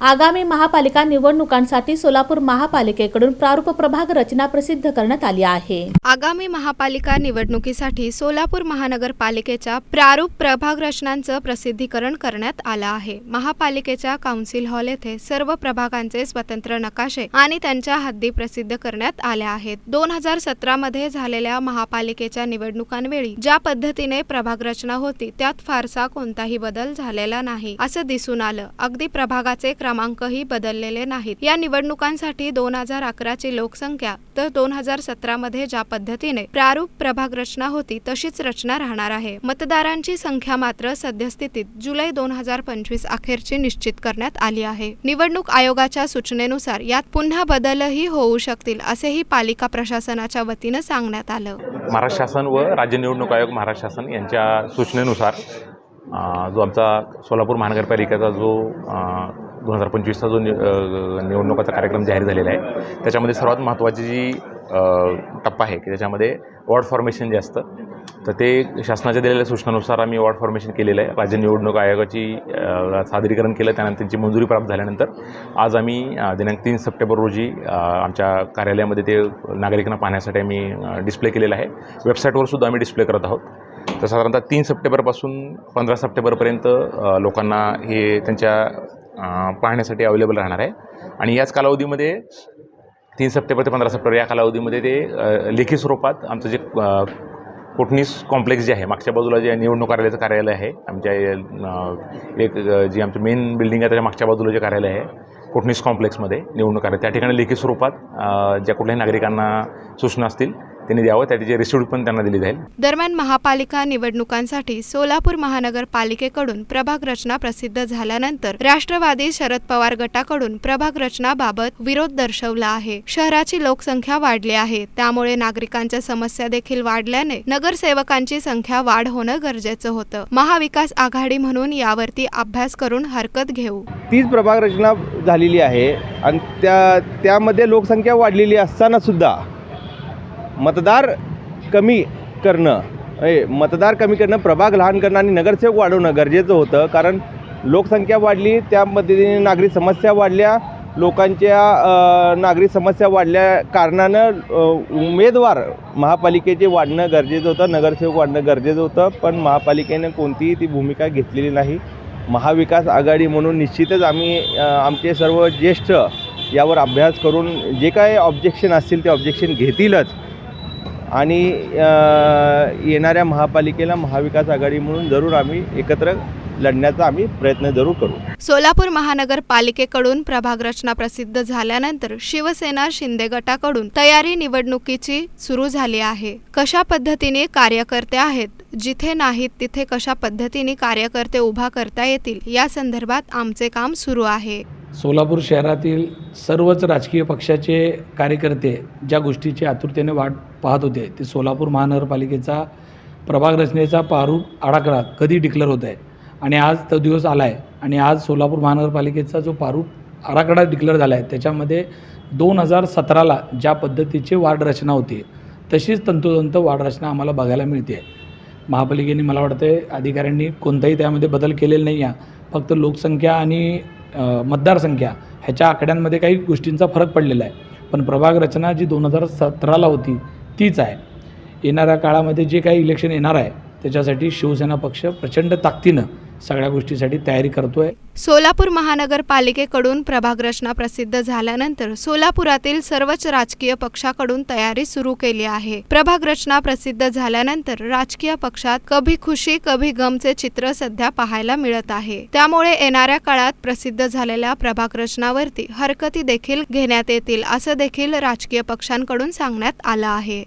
आगामी महापालिका निवडणुकांसाठी सोलापूर महापालिकेकडून प्रारूप प्रभाग रचना प्रसिद्ध करण्यात आली आहे. आगामी महापालिका निवडणुकीसाठी सोलापूर महानगरपालिकेच्या प्रारूप प्रभाग रचनांचं प्रसिद्धीकरण करण्यात आलं आहे. महापालिकेच्या काउन्सिल हॉल येथे सर्व प्रभागांचे स्वतंत्र नकाशे आणि त्यांच्या हद्दी प्रसिद्ध करण्यात आल्या आहेत. दोन हजार सतरा मध्ये झालेल्या महापालिकेच्या निवडणुकांवेळी ज्या पद्धतीने प्रभाग रचना होती त्यात फारसा कोणताही बदल झालेला नाही असं दिसून आलं. अगदी प्रभागाचे क्रमांकही बदललेले नाहीत. या निवडणुकांसाठी दोन हजार अकराची लोकसंख्या तर दोन हजार सतरामध्ये ज्या पद्धतीने प्रारूप प्रभाग रचना होती तशीच रचना राहणार आहे. मतदारांची संख्या मात्र सद्यस्थितीत जुलै दोन हजार पंचवीस अखेरची निश्चित करण्यात आली आहे. निवडणूक आयोगाच्या सूचनेनुसार यात पुन्हा बदलही होऊ शकतील असेही पालिका प्रशासनाच्या वतीनं सांगण्यात आलं. महाराष्ट्र शासन व राज्य निवडणूक आयोग महाराष्ट्र शासन यांच्या सूचनेनुसार जो आमचा सोलापूर महानगरपालिकेचा जो दोन हजार पंचवीसचा जो नि निवडणुकाचा कार्यक्रम जाहीर झालेला आहे त्याच्यामध्ये सर्वात महत्त्वाची जी टप्पा आहे की त्याच्यामध्ये वॉर्ड फॉर्मेशन जे असतं तर ते शासनाच्या दिलेल्या सूचनानुसार आम्ही वॉर्ड फॉर्मेशन केलेलं आहे. राज्य निवडणूक आयोगाची सादरीकरण केलं त्यानंतर त्यांची मंजुरी प्राप्त झाल्यानंतर आज आम्ही दिनांक तीन सप्टेंबर रोजी आमच्या कार्यालयामध्ये ते नागरिकांना पाहण्यासाठी आम्ही डिस्प्ले केलेलं आहे. वेबसाईटवर सुद्धा आम्ही डिस्प्ले करत आहोत. तर साधारणतः तीन सप्टेंबरपासून पंधरा सप्टेंबरपर्यंत लोकांना हे त्यांच्या पाहण्यासाठी अवेलेबल राहणार आहे. आणि याच कालावधीमध्ये तीन सप्टेंबर ते पंधरा सप्टेंबर या कालावधीमध्ये ते लेखी स्वरूपात आमचं जे कोटणीस कॉम्प्लेक्स जे आहे मागच्या बाजूला जे निवडणूक कार्यालयाचं कार्यालय आहे आमच्या एक जी आमची मेन बिल्डिंग आहे त्याच्या मागच्या बाजूला जे कार्यालय आहे कोटणीस कॉम्प्लेक्समध्ये निवडणूक कार्यालय त्या ठिकाणी लेखी स्वरूपात ज्या कुठल्याही नागरिकांना सूचना असतील त्यांनी द्यावं त्याची रिसिप्ट पण त्यांना दिली जाईल. दरम्यान महापालिका निवडणुकांसाठी सोलापूर महानगरपालिकेकडून प्रभाग रचना प्रसिद्ध झाल्यानंतर राष्ट्रवादी शरद पवार गटाकडून प्रभाग रचनाबाबत विरोध दर्शवला आहे. शहराची लोकसंख्या वाढली आहे. त्यामुळे नागरिकांच्या समस्या देखील वाढल्याने नगरसेवकांची संख्या वाढ होणं गरजेचं होतं. महाविकास आघाडी म्हणून यावरती अभ्यास करून हरकत घेऊ. तीच प्रभाग रचना झालेली आहे आणि त्या त्यामध्ये लोकसंख्या वाढलेली असताना सुद्धा मतदार कमी करणं ए, मतदार कमी करणं प्रभाग लहान करणं आणि नगरसेवक वाढवणं गरजेचं होतं. कारण लोकसंख्या वाढली त्या पद्धतीने नागरी समस्या वाढल्या लोकांच्या नागरिक नागरी समस्या वाढल्या कारणानं उमेदवार महापालिकेचे वाढणं गरजेचं होतं नगरसेवक वाढणं गरजेचं होतं पण महापालिकेनं कोणतीही ती भूमिका घेतलेली नाही. महाविकास आघाडी म्हणून निश्चितच आम्ही आमचे सर्व ज्येष्ठ यावर अभ्यास करून जे काय ऑब्जेक्शन असतील ते ऑब्जेक्शन घेतीलच. आणि येणाऱ्या महापालिकेला महाविकास आघाडी म्हणून जरूर आम्ही एकत्र लढण्याचा आम्ही प्रयत्न जरूर करू. सोलापूर महानगरपालिकेकडून प्रभाग रचना प्रसिद्ध झाल्यानंतर शिवसेना शिंदे गटाकडून तयारी निवडणुकीची सुरू झाली आहे. कशा पद्धतीने कार्यकर्ते आहेत जिथे नाहीत तिथे कशा पद्धतीने कार्यकर्ते उभा करता येतील या संदर्भात आमचे काम सुरू आहे. सोलापूर शहरातील सर्वच राजकीय पक्षाचे कार्यकर्ते ज्या गोष्टीची आतुरतेने वाट पाहत होते ते सोलापूर महानगरपालिकेचा प्रभाग रचनेचा प्रारूप आराखडा कधी डिक्लेअर होत आहे? आणि आज तो दिवस आला आहे आणि आज सोलापूर महानगरपालिकेचा जो प्रारूप आराखडा डिक्लेअर झाला आहे त्याच्यामध्ये दोन हजार सतराला ज्या पद्धतीची वार्ड रचना होती तशीच तंतोतंत वार्ड रचना आम्हाला बघायला मिळते. आहे महापालिकेने मला वाटतं अधिकाऱ्यांनी कोणताही त्यामध्ये बदल केलेला नाही आहे फक्त लोकसंख्या आणि मतदारसंख्या ह्याच्या आकड्यांमध्ये काही गोष्टींचा फरक पडलेला आहे. पण प्रभाग रचना जी दोन हजार सतराला होती तीच आहे. येणाऱ्या काळामध्ये जे काही इलेक्शन येणार आहे त्याच्यासाठी शिवसेना पक्ष प्रचंड ताकदीनं सगळ्या गोष्टीसाठी तयारी करतोय. सोलापूर महानगरपालिकेकडून प्रभागरचना प्रसिद्ध झाल्यानंतर सोलापुरातील सर्वच राजकीय पक्षाकडून तयारी सुरू केली आहे. प्रभागरचना प्रसिद्ध झाल्यानंतर राजकीय पक्षात कभी खुशी कभी गमचे चित्र सध्या पाहायला मिळत आहे. त्यामुळे येणाऱ्या काळात प्रसिद्ध झालेल्या प्रभागरचनावरती हरकती देखील घेण्यात येतील असं देखील राजकीय पक्षांकडून सांगण्यात आलं आहे.